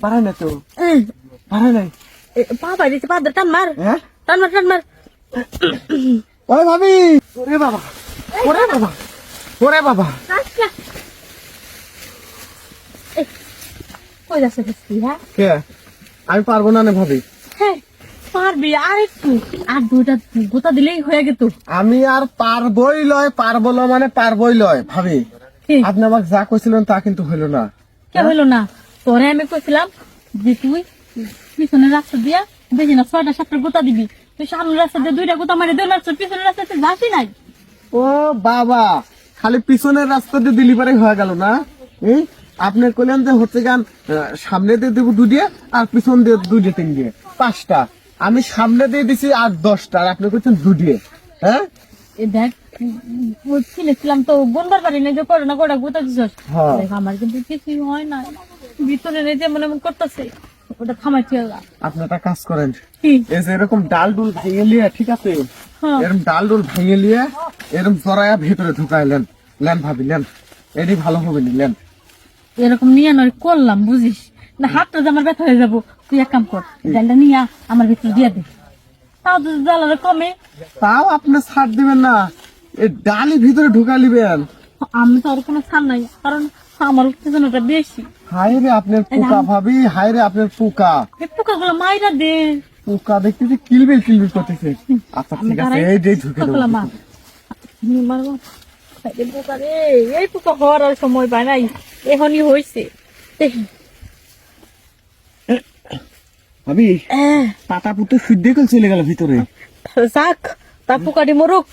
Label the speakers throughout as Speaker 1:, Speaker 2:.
Speaker 1: পারাই না তো? নাই?
Speaker 2: ধরে টান মার।
Speaker 1: হ্যাঁ?
Speaker 2: টান মার টান মার।
Speaker 1: ওই ভাবি! ওরে বাবা! ওরে বাবা। ওরে বাবা!
Speaker 2: কই যাচ্ছে হ্যাঁ?
Speaker 1: কে? আমি পারব না নে ভাবি।
Speaker 2: হ্যাঁ পারবি। আর একটু। আর দুইটা গোতা দিলেই হয়ে গেত।
Speaker 1: আমি আর পারবই লয় পারব না মানে পারবই লয়। ভাবি আপনি আমাকে যা কইছিলেন তা কিন্তু হইল না।
Speaker 2: কে হইল না? তোরে আমি কইছিলাম যে তুই পিছনের রাস্তা দিয়া বেশি না ছয়টা সাতটা গোতা দিবি। তুই সামনের রাস্তা দিয়ে দুইটা গোতা মারি দৌড় রাস্তা পিছনের রাস্তাতে যাসি নাই।
Speaker 1: ও বাবা খালি পিছনের রাস্তা দিয়ে দিলি পারে হয়ে গেল না? এই আপনি কইলেন যে হচ্ছে গান সামনে দিয়ে দেবো দু দিয়ে আর পিছন দিয়ে দু দিয়ে তিন দিয়ে পাঁচটা। আমি সামনে দিয়ে দিছি আর দশটা আর আপনি কইছেন দু দিয়ে। হ্যাঁ?
Speaker 2: এ দেখ কিনেছিলাম তো বনবার পারি না যে করে না করে গোতা দিছস।
Speaker 1: হ্যাঁ।
Speaker 2: দেখ, আমার কিন্তু কিছুই হয় না ভিতরে নেই যেমন এমন করতেছে ওটা
Speaker 1: আপনি একটা কাজ করেন। এই যে এরকম ডাল ডুল ভেঙে লিয়ে ঠিক আছে?
Speaker 2: হ্যাঁ।
Speaker 1: এরকম ডাল ডুল ভেঙে লিয়ে এরকম ভেতরে ঢুকাইলেন লেন ভাবি লেন এটি ভালো হবে নি লেন
Speaker 2: এরকম নিয়ে নয় করলাম বুঝিস? না হাতটা যে আমার ব্যথা হয়ে যাব তুই এক কাম কর ডালটা নিয়ে আমার ভিতরে দিয়ে দে। তাও জ্বালাটা কমে।
Speaker 1: তাও আপনি ছাড় দিবেন না। এই ডালি ভিতরে ঢুকা লিবেন
Speaker 2: আমি তো আর কোনো ছাড় নাই কারণ আমার উত্তেজনাটা বেশি?
Speaker 1: রে আপনার পোকা ভাবি হাই রে আপনার পোকা।
Speaker 2: এই পোকাগুলো মাইরা দে।
Speaker 1: পোকা দেখতেছি কিলবিল কিলবিল করতেছে। আচ্ছা ঠিক আছে এই যে ঢুকে দেবো।
Speaker 2: পোকা রে, এই পোকা হওয়ার আর সময় পায় নাই। এখনই হয়েছে
Speaker 1: ভাবি পাতা পুতে শুদ্ধ করে চলে গেল ভিতরে।
Speaker 2: যাক তা পোকাটি মরুক।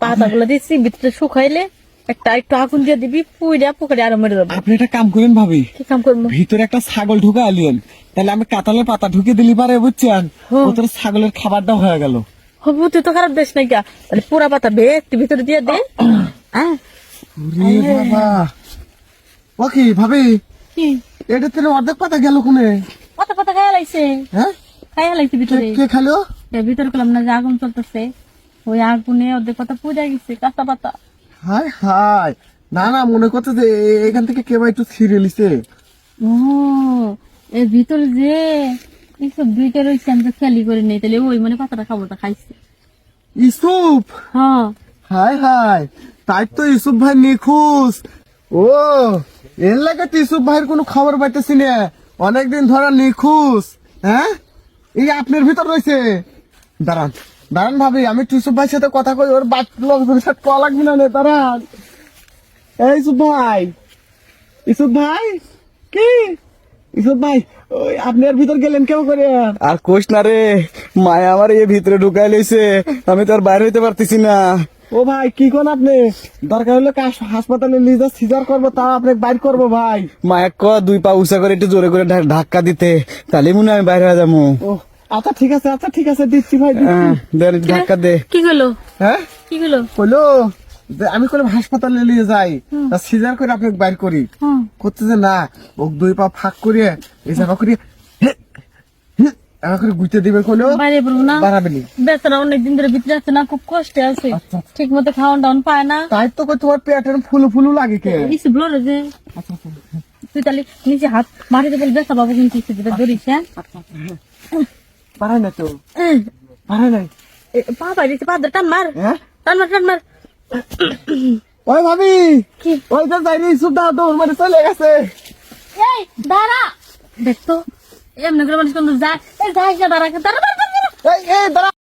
Speaker 2: পাতাগুলো দিচ্ছি ভিতরে শুকাইলে একটা একটু আগুন দিয়ে দিবি পুইরা আরও মেরে দেবো।
Speaker 1: আপনি একটা কাম করেন ভাবি।
Speaker 2: কি কাম করব?
Speaker 1: ভিতরে একটা ছাগল ঢুকে আলিয়েন। তাহলে আমি কাতালের পাতা ঢুকে দিলি পারে বুঝছেন? ছাগলের খাবারটা হয়ে গেল।
Speaker 2: হবু তুই তো খারাপ দেশ নাই গা তাহলে পুরা পাতা বে একটু ভিতরে দিয়ে দে। হ্যাঁ?
Speaker 1: বাবা। ও কি? ভাবি এটা তেলে অর্ধেক পাতা গেল কোনে?
Speaker 2: পাতা পাতা খাইয়া লাগছে
Speaker 1: হ্যাঁ?
Speaker 2: খাইয়া লাগছে ভিতরে।
Speaker 1: কে খালো
Speaker 2: ভিতরে করলাম না যে আগুন চলতেছে। ওই আগুনে ওদের পাতা পুড়ে গেছে কাঁচা পাতা।
Speaker 1: হাই হাই। না না মনে করছে যে এখান থেকে কেউ একটু ছিঁড়ে লিছে
Speaker 2: ও এর ভিতরে যে এইসব দুইটা রয়েছে আমি তো খেয়ালি করে নেই। তাহলে ওই মানে পাতাটা খাবোটা খাইছে।
Speaker 1: ইসুপ
Speaker 2: হ্যাঁ।
Speaker 1: হাই হাই। তাই তো ইসুফ ভাই নিখোঁজ। ও এর লাগে তো ইসুফ ভাইয়ের কোনো খবর পাইতেছি না। অনেকদিন ধরে নিখোঁজ। হ্যাঁ? এই আপনার ভিতর রয়েছে। দাঁড়ান। দাঁড়ান ভাবি আমি ইসুফ ভাইয়ের সাথে কথা কই ওর বাদ লোকজনের সাথে কল লাগবে না দাঁড়ান। এই ইসুফ ভাই ইসুফ ভাই কি? ইসুফ ভাই ওই আপনার ভিতর গেলেন কেউ করে? আর কোষ না রে মায়া আমার এই ভিতরে ঢুকাই লইছে আমি তো আর বাইরে হইতে পারতেছি না। ও ভাই কি কোন আপনি? দরকার হলে হাসপাতালে নিয়ে যা সিজার করব তাও আপনি বাইর করব ভাই।
Speaker 3: মায়ের ক দুই পা উঁচা করে একটু জোরে করে ধাক্কা দিতে তাহলে মনে হয় আমি বাইরে হয়ে যাব।
Speaker 1: ও আচ্ছা ঠিক আছে আচ্ছা ঠিক আছে দিচ্ছি ভাই দিচ্ছি।
Speaker 3: হ্যাঁ, দেন ধাক্কা দে।
Speaker 2: কি হলো
Speaker 1: হ্যাঁ?
Speaker 2: কি হলো
Speaker 1: হলো আমি করে হাসপাতালে নিয়ে যাই সিজার করে আপনাকে বাইর করি। করতেছে না ও দুই পা ফাঁক করিয়ে এই জায়গা করে গুইতে দিবে কোনো
Speaker 2: বাইরে বলব না।
Speaker 1: বাড়াবেনি
Speaker 2: বেচারা অনেকদিন ধরে ভিতরে আছে না খুব কষ্টে আছে।
Speaker 1: আচ্ছা, আচ্ছা।
Speaker 2: ঠিক মতো খাওয়ান টাউন পায় না।
Speaker 1: তাই তো কই তোমার পেটের ফুলু ফুলু লাগে কে?
Speaker 2: ইসে ব্লো যে। তুই তাহলে নিচে হাত মাটিতে বলে বেচা বাবু কিন্তু ধরিস হ্যাঁ?
Speaker 1: পারাই না তো? পারাই নাই?
Speaker 2: পা পাই দিতে পা ধরে টান মার।
Speaker 1: হ্যাঁ?
Speaker 2: টান মার টান মার।
Speaker 1: ওই ভাবি!
Speaker 2: কি?
Speaker 1: ওই যে যাইনি সুদ্ধা দৌড় মানে চলে গেছে।
Speaker 2: এই দাঁড়া। দেখ তো এমনি করে মানুষ কোন যায়। এই যাই দাঁড়া দাঁড়া দাঁড়া,
Speaker 1: এই দাঁড়া।